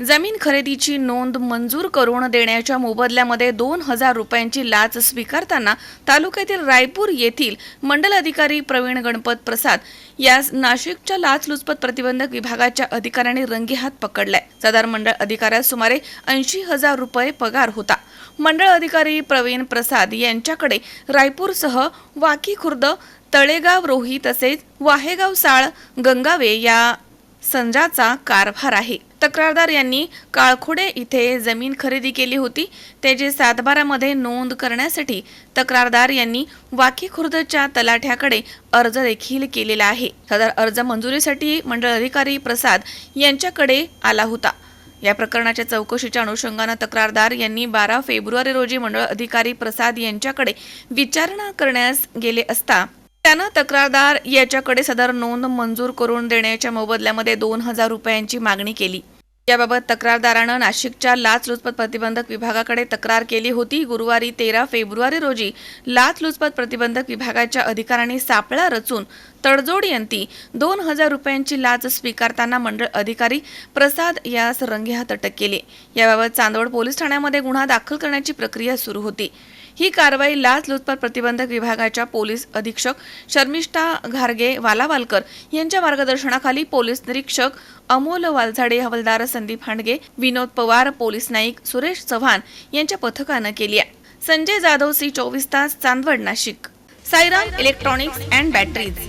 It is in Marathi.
जमीन खरेदीची नोंद मंजूर करून देण्याच्या मोबदल्यामध्ये दोन हजार रुपयांची लाच स्वीकारताना तालुक्यातील रायपूर येथील मंडल अधिकारी प्रवीण गणपत प्रसाद यास नाशिकच्या लाचलुचपत प्रतिबंधक विभागाच्या अधिकाऱ्यांनी रंगेहात पकडलाय. सदर मंडळ अधिकाऱ्यास सुमारे ऐंशी हजार रुपये पगार होता. मंडळ अधिकारी प्रवीण प्रसाद यांच्याकडे रायपूरसह वाकी खुर्द तळेगाव रोही तसेच वाहेगाव साळ गंगावे या संजाचा कारभार आहे. तक्रारदार यांनी काळखोडे इथे जमीन खरेदी केली होती. त्याची सातबारामध्ये नोंद करण्यासाठी तक्रारदार यांनी वाकी खुर्दच्या तलाठ्याकडे अर्ज देखील केलेला आहे. सदर अर्ज मंजुरीसाठी मंडळ अधिकारी प्रसाद यांच्याकडे आला होता. या प्रकरणाच्या चौकशीच्या अनुषंगानं तक्रारदार यांनी बारा फेब्रुवारी रोजी मंडळ अधिकारी प्रसाद यांच्याकडे विचारणा करण्यास गेले असता त्यानं तक्रारदार याच्याकडे सदर नोंद मंजूर करून देण्याच्या मोबदल्यामध्ये दोन हजार रुपयांची मागणी केली. याबाबत तक्रारदारानं नाशिकच्या लाचलुचपत प्रतिबंधक विभागाकडे तक्रार केली होती. गुरुवारी तेरा फेब्रुवारी रोजी लाचलुचपत प्रतिबंधक विभागाच्या अधिकाऱ्यांनी सापळा रचून तडजोडीअंती दोन हजार रुपयांची लाच स्वीकारताना मंडळ अधिकारी प्रसाद यास रंगेहात अटक केली. याबाबत चांदवड पोलीस ठाण्यामध्ये गुन्हा दाखल करण्याची प्रक्रिया सुरू होती. ही कारवाई लाचलुचपत प्रतिबंधक विभागाच्या पोलीस अधीक्षक शर्मिष्ठा घारगे वालावालकर यांच्या मार्गदर्शनाखाली पोलीस निरीक्षक अमोल वालझाडे हवालदार संदीप हांडगे विनोद पवार पोलीस नाईक सुरेश चव्हाण यांच्या पथकानं केली आहे. संजय जाधव सी चोवीस तास Chandwad Nashik. Sairam electronics and batteries.